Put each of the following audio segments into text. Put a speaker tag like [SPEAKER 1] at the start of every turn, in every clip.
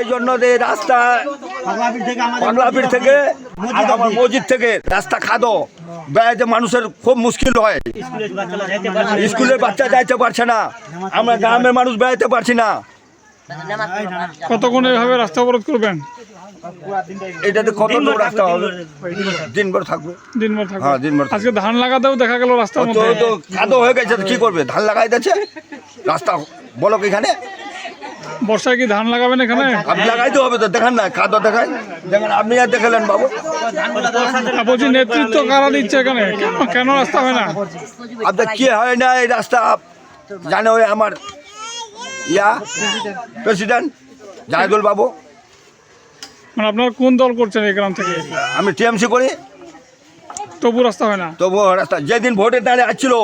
[SPEAKER 1] এই জন্য যে রাস্তা থেকে আমার মসজিদ থেকে রাস্তা খাদো। বেড়াইতে মানুষের খুব মুশকিল হয়। স্কুলের বাচ্চা যাইতে পারছে না। আমরা গ্রামের মানুষ বেড়াইতে পারছি না।
[SPEAKER 2] কতক্ষণ এইভাবে রাস্তা অবরোধ করবেন?
[SPEAKER 1] এটাতে কত রাস্তা হবে? দিনভর থাকবে।
[SPEAKER 2] দিনভর থাকবে?
[SPEAKER 1] হ্যাঁ, দিনভর থাকবে।
[SPEAKER 2] আজকে ধান লাগাতেও দেখা গেল রাস্তার
[SPEAKER 1] তো
[SPEAKER 2] মধ্যে।
[SPEAKER 1] হয়ে গেছে তো কি করবে? ধান লাগাই দিচ্ছে রাস্তা বলক এখানে?
[SPEAKER 2] বর্ষায় কি ধান লাগাবেন এখানে?
[SPEAKER 1] লাগাইতে হবে তো দেখান না কাদো দেখান দেখেন আপনি আর দেখালেন বাবু।
[SPEAKER 2] বলছি নেতৃত্ব কারা দিচ্ছে এখানে? কেন কেন রাস্তা হয় না?
[SPEAKER 1] আপনার কি হয় না এই রাস্তা? জানে ওই আমার ইয়া প্রেসিডেন্ট জাহেদুল বাবু।
[SPEAKER 2] মানে আপনারা কোন দল করছেন এই গ্রাম থেকে?
[SPEAKER 1] আমি টিএমসি করি।
[SPEAKER 2] তবু রাস্তা হয় না?
[SPEAKER 1] তবু রাস্তা। যেদিন ভোটের দাঁড়িয়ে আসছিল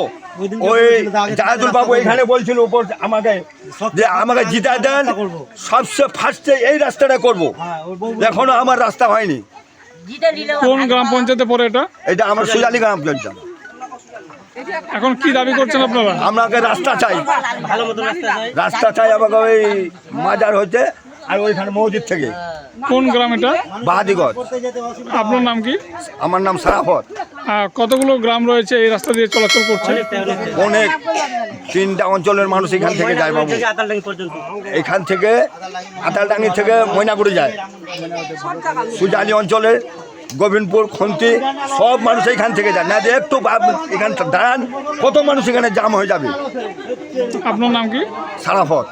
[SPEAKER 1] ওই জাহেদুল বাবু এখানে বলছিল উপর আমাকে যে আমাকে জিতা দেন সবচেয়ে ফার্স্টে এই রাস্তাটা করব। এখনও আমার রাস্তা হয়নি।
[SPEAKER 2] কোন গ্রাম পঞ্চায়েতে পড়ে এটা?
[SPEAKER 1] এটা আমার সুজালি গ্রাম পঞ্চায়েত।
[SPEAKER 2] এখন কি দাবি করছেন আপনারা?
[SPEAKER 1] আমাকে রাস্তা চাই। রাস্তা চাই আমাকে ওই মাজার হইতে আর ওইখানে মসজিদ থেকে।
[SPEAKER 2] কোন গ্রাম এটা?
[SPEAKER 1] বাহাদিগঞ্জ
[SPEAKER 2] আপনার নাম কি?
[SPEAKER 1] আমার নাম সারাফত।
[SPEAKER 2] কতগুলো গ্রাম রয়েছে এই রাস্তা দিয়ে চলাচল করছে?
[SPEAKER 1] অনেক। তিনটা অঞ্চলের মানুষ এখান থেকে যায় বাবু। এখান থেকে আতালডাঙ্গি থেকে ময়নাগুড়ি যায়। সুজালি অঞ্চলের গোবিন্দপুর খন্তি সব মানুষ এখান থেকে যায়। না যে একটু এখান থেকে দাঁড়ান কত মানুষ এখানে জাম হয়ে যাবে।
[SPEAKER 2] আপনার নাম কি?
[SPEAKER 1] সারাফত।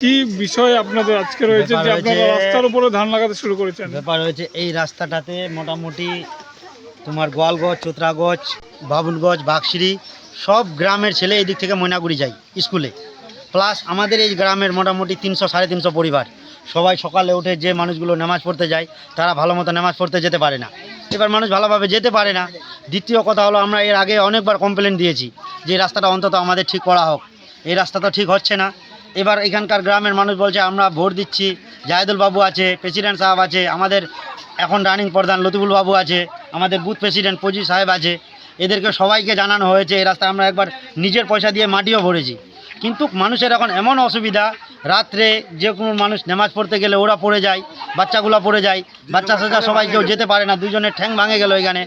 [SPEAKER 2] কি বিষয় আপনাদের আজকে রয়েছে যে আপনারা রাস্তার উপরে ধান লাগাতে শুরু করেছেন?
[SPEAKER 3] ব্যাপার হয়েছে এই রাস্তাটাতে মোটামুটি তোমার গোয়ালগঞ্জ চোত্রাগঞ্জ বাবুলগঞ্জ বাক্সিরি সব গ্রামের ছেলে এই দিক থেকে ময়নাগুড়ি যায় স্কুলে। প্লাস আমাদের এই গ্রামের মোটামুটি তিনশো সাড়ে তিনশো পরিবার। সবাই সকালে উঠে যে মানুষগুলো নামাজ পড়তে যায় তারা ভালো মতো নামাজ পড়তে যেতে পারে না। এবার মানুষ ভালোভাবে যেতে পারে না। দ্বিতীয় কথা হলো আমরা এর আগে অনেকবার কমপ্লেন দিয়েছি যে রাস্তাটা অন্তত আমাদের ঠিক করা হোক। এই রাস্তা তো ঠিক হচ্ছে না। এবার এখানকার গ্রামের মানুষ বলছে, আমরা ভোট দিচ্ছি। জাহেদুল বাবু আছে, প্রেসিডেন্ট সাহেব আছে, আমাদের এখন রানিং প্রধান লতিফুল বাবু আছে, আমাদের বুথ প্রেসিডেন্ট পজি সাহেব আছে। এদেরকে সবাইকে জানানো হয়েছে, এই রাস্তায় আমরা একবার নিজের পয়সা দিয়ে মাটিও ভরেছি। কিন্তু মানুষের এখন এমন অসুবিধা, রাত্রে যে কোনো মানুষ নামাজ পড়তে গেলে ওরা পড়ে যায়, বাচ্চাগুলো পড়ে যায়, বাচ্চা সাচ্চা সবাই কেউ যেতে পারে না, দুজনের ঠ্যাং ভাঙে গেল এখানে।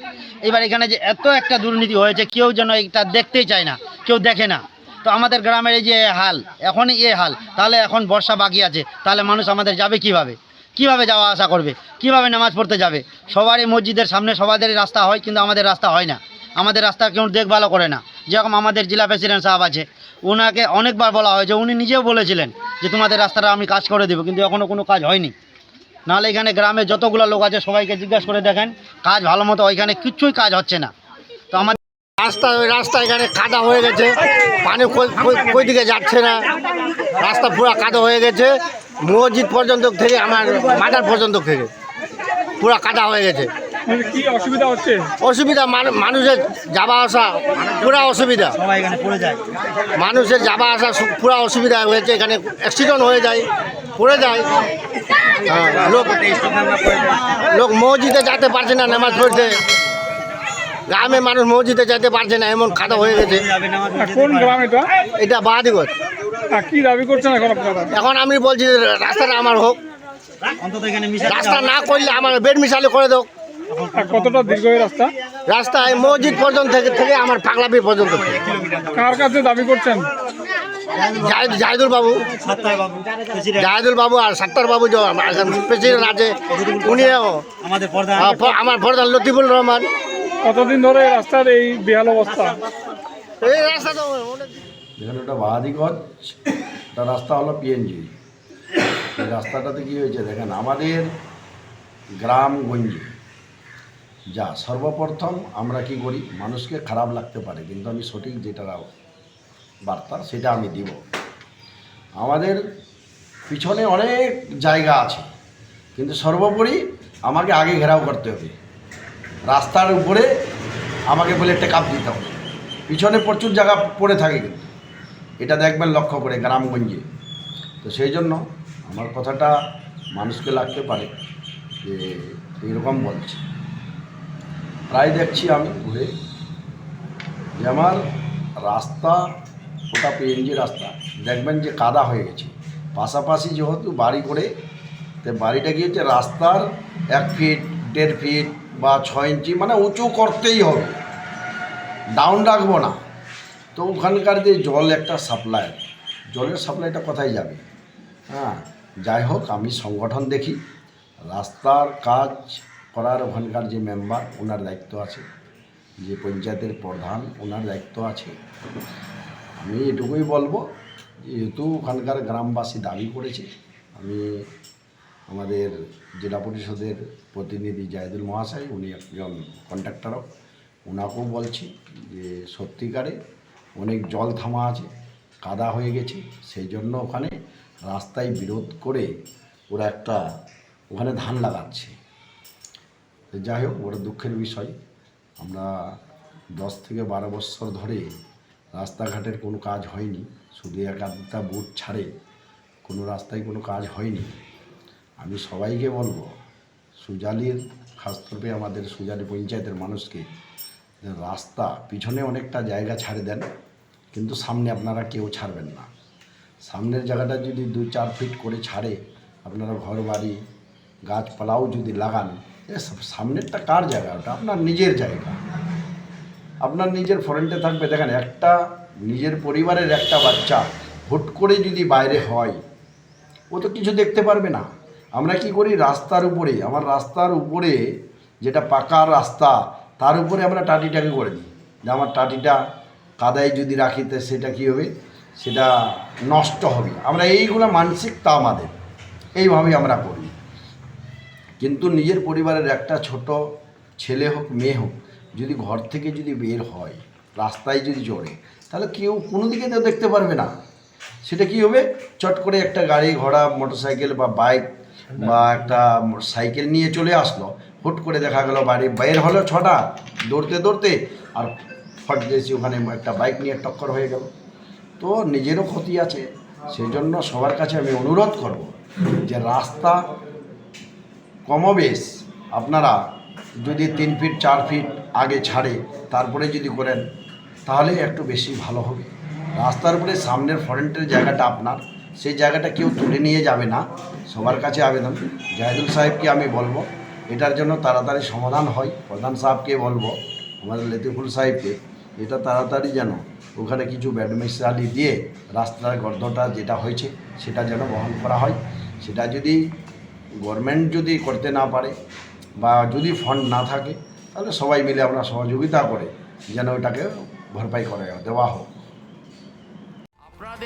[SPEAKER 3] এবার এখানে যে এত একটা দুর্নীতি হয়েছে, কেউ যেন এটা দেখতেই চায় না, কেউ দেখে না। তো আমাদের গ্রামের এই যে হাল, এখনই এ হাল, তাহলে এখন বর্ষা বাকি আছে, তাহলে মানুষ আমাদের যাবে কীভাবে? কীভাবে যাওয়া আসা করবে? কীভাবে নামাজ পড়তে যাবে? সবারই মসজিদের সামনে সবাদেরই রাস্তা হয়, কিন্তু আমাদের রাস্তা হয় না। আমাদের রাস্তা কেউ দেখভালও করে না। যেরকম আমাদের জেলা প্রেসিডেন্ট সাহেব আছে ওনাকে অনেকবার বলা হয়েছে, উনি নিজেও বলেছিলেন যে তোমাদের রাস্তাটা আমি কাজ করে দেবো, কিন্তু এখনও কোনো কাজ হয়নি। নাহলে এখানে গ্রামে যতগুলো লোক আছে, সবাইকে জিজ্ঞাসা করে দেখেন, কাজ ভালো মতো, ওইখানে কিচ্ছুই কাজ হচ্ছে না।
[SPEAKER 4] রাস্তা ওই রাস্তা এখানে কাদা হয়ে গেছে। পানি কই- দিকে যাচ্ছে না। রাস্তা পুরো কাদা হয়ে গেছে। মসজিদ পর্যন্ত থেকে আমার মাজার পর্যন্ত থেকে পুরো কাদা হয়ে গেছে।
[SPEAKER 2] মানে কি অসুবিধা হচ্ছে?
[SPEAKER 4] অসুবিধা মানুষের যাওয়া আসা পুরো অসুবিধা।
[SPEAKER 3] সবাই এখানে পড়ে যায়।
[SPEAKER 4] মানুষের যাওয়া আসা সু- পুরো অসুবিধা হয়েছে। এখানে অ্যাক্সিডেন্ট হয়ে যায় পড়ে যায়। হ্যাঁ, লোক লোক মসজিদে যেতে পারছে না নামাজ পড়তে। গ্রামে মানুষ মসজিদে যেতে পারছে না এমন কাদা হয়ে গেছে।
[SPEAKER 2] কোন গ্রাম এটা?
[SPEAKER 4] এটা বাহাদিগঞ্জ
[SPEAKER 2] কি দাবি করছেন এখন আপনারা?
[SPEAKER 4] এখন আমি বলছি রাস্তাটা আমার হোক। রাস্তা না করলে আমার বেড মিশালে করে দাও
[SPEAKER 2] কতটা দীর্ঘ রাস্তা?
[SPEAKER 4] রাস্তা এই মসজিদ পর্যন্ত থেকে থেকে আমার পাগলাপি পর্যন্ত
[SPEAKER 2] কার কাছে দাবি করছেন?
[SPEAKER 4] জাহিদ- জাহিদুল বাবু। জাহিদুল বাবু আর সাত্তার বাবু যে প্রেসিডেন্ট আছে উনিও আমার প্রধান লতিফুল রহমান।
[SPEAKER 2] কতদিন ধরে এই রাস্তার এই বেহাল অবস্থা?
[SPEAKER 4] এই রাস্তা তো
[SPEAKER 5] বাহাদিগঞ্জ একটা রাস্তা হলো পিএনজি এই রাস্তাটাতে কী হয়েছে দেখেন আমাদের গ্রামগঞ্জে যা সর্বপ্রথম আমরা কি করি মানুষকে খারাপ লাগতে পারে কিন্তু আমি সঠিক যেটা বার্তা সেটা আমি দিব। আমাদের পিছনে অনেক জায়গা আছে কিন্তু সর্বোপরি আমাকে আগে ঘেরাও করতে হবে। রাস্তার উপরে আমাকে বলে টেকআপ দিতে হবে। পিছনে প্রচুর জায়গা পড়ে থাকে কিন্তু। এটা দেখবেন লক্ষ্য করে গ্রামগঞ্জে। তো সেই জন্য আমার কথাটা মানুষকে লাগতে পারে যে এরকম বলছে। প্রায় দেখছি আমি ঘুরে যে আমার রাস্তা ওটা পিএনজি রাস্তা, দেখবেন যে কাদা হয়ে গেছে। পাশাপাশি যেহেতু বাড়ি করে, তো বাড়িটা গিয়েছে রাস্তার এক ফিট দেড় ফিট বা ছয় ইঞ্চি মানে উঁচু করতেই হবে। ডাউন রাখব না। তো ওখানকার যে জল একটা সাপ্লাই জলের সাপ্লাইটা কোথায় যাবে? হ্যাঁ যাই হোক, আমি সংগঠন দেখি। রাস্তার কাজ করার ওখানকার যে মেম্বার ওনার দায়িত্ব আছে। যে পঞ্চায়েতের প্রধান, ওনার দায়িত্ব আছে। আমি এটুকুই বলব, যেহেতু ওখানকার গ্রামবাসী দাবি করেছে, আমি আমাদের জেলা পরিষদের প্রতিনিধি জাহিদুল মহাশয়, উনি একজন কন্ট্রাক্টরও ওনাকেও বলছি যে, সত্যিকারে অনেক জল থামা আছে, কাদা হয়ে গেছে, সেই জন্য ওখানে রাস্তায় বিরোধ করে ওরা একটা ওখানে ধান লাগাচ্ছে। যাই হোক, বড় দুঃখের বিষয়। আমরা দশ থেকে বারো বছর ধরে রাস্তাঘাটের কোনো কাজ হয়নি, শুধু এক আধটা বুট ছাড়ে কোনো রাস্তায় কোনো কাজ হয়নি। আমি সবাইকে বলব, সুজালির খাসতরফে আমাদের সুজালি পঞ্চায়েতের মানুষকে রাস্তা, পিছনে অনেকটা জায়গা ছাড়ে দেন, কিন্তু সামনে আপনারা কেউ ছাড়বেন না। সামনের জায়গাটা যদি দু চার ফিট করে ছাড়ে, আপনারা ঘর বাড়ি গাছপালাও যদি লাগান সামনেরটা কার জায়গা? ওটা আপনার নিজের জায়গা। আপনার নিজের ফরেন্টে থাকবে, দেখেন একটা নিজের পরিবারের একটা বাচ্চা হুট করে যদি বাইরে হয়, ও তো কিছু দেখতে পারবে না। আমরা কি করি? রাস্তার উপরে। আমার রাস্তার উপরে যেটা পাকা রাস্তা, তার উপরে আমরা টাটিটাকে করে দিই। যে আমার টাটিটা কাদায় যদি রাখি, তো সেটা কী হবে? সেটা নষ্ট হবে। আমরা এইগুলো মানসিকতা আমাদের। এইভাবেই আমরা করি। কিন্তু নিজের পরিবারের একটা ছোট ছেলে হোক, মেয়ে হোক, যদি ঘর থেকে যদি বের হয়, রাস্তায় যদি চড়ে, তাহলে কেউ কোনো দিকে তো দেখতে পারবে না। সেটা কি হবে? চট করে একটা গাড়ি, ঘোড়া, মোটরসাইকেল বা বাইক বা একটা সাইকেল নিয়ে চলে আসলো। হুট করে দেখা গেল বাড়ি বের হলো ছটা, দৌড়তে দৌড়তে আর ফট দিয়েছি ওখানে একটা বাইক নিয়ে টক্কর হয়ে গেল। তো নিজেরও ক্ষতি আছে সেই জন্য সবার কাছে আমি অনুরোধ করব যে রাস্তা কমবেশ আপনারা যদি তিন ফিট, চার ফিট আগে ছাড়ে, তারপরে যদি করেন, তাহলে একটু বেশি ভালো হবে। রাস্তার উপরে সামনের ফ্রন্টের জায়গাটা আপনার। সেই জায়গাটা কেউ তুলে নিয়ে যাবে না। সবার কাছে আবেদন। জাহিদুল সাহেবকে আমি বলব, এটার জন্য তাড়াতাড়ি সমাধান হয়। প্রধান সাহেবকে বলব আমাদের লতিফুল সাহেবকে, এটা তাড়াতাড়ি যেন ওখানে কিছু ব্যাডমিশালি দিয়ে রাস্তার গর্দটা যেটা হয়েছে, সেটা যেন বহন করা হয়। সেটা যদি গভর্নমেন্ট যদি করতে না পারে বা যদি ফান্ড না থাকে, তাহলে সবাই মিলে আমরা সহযোগিতা করে যেন ওটাকে ভরপাই করে দেওয়া হোক।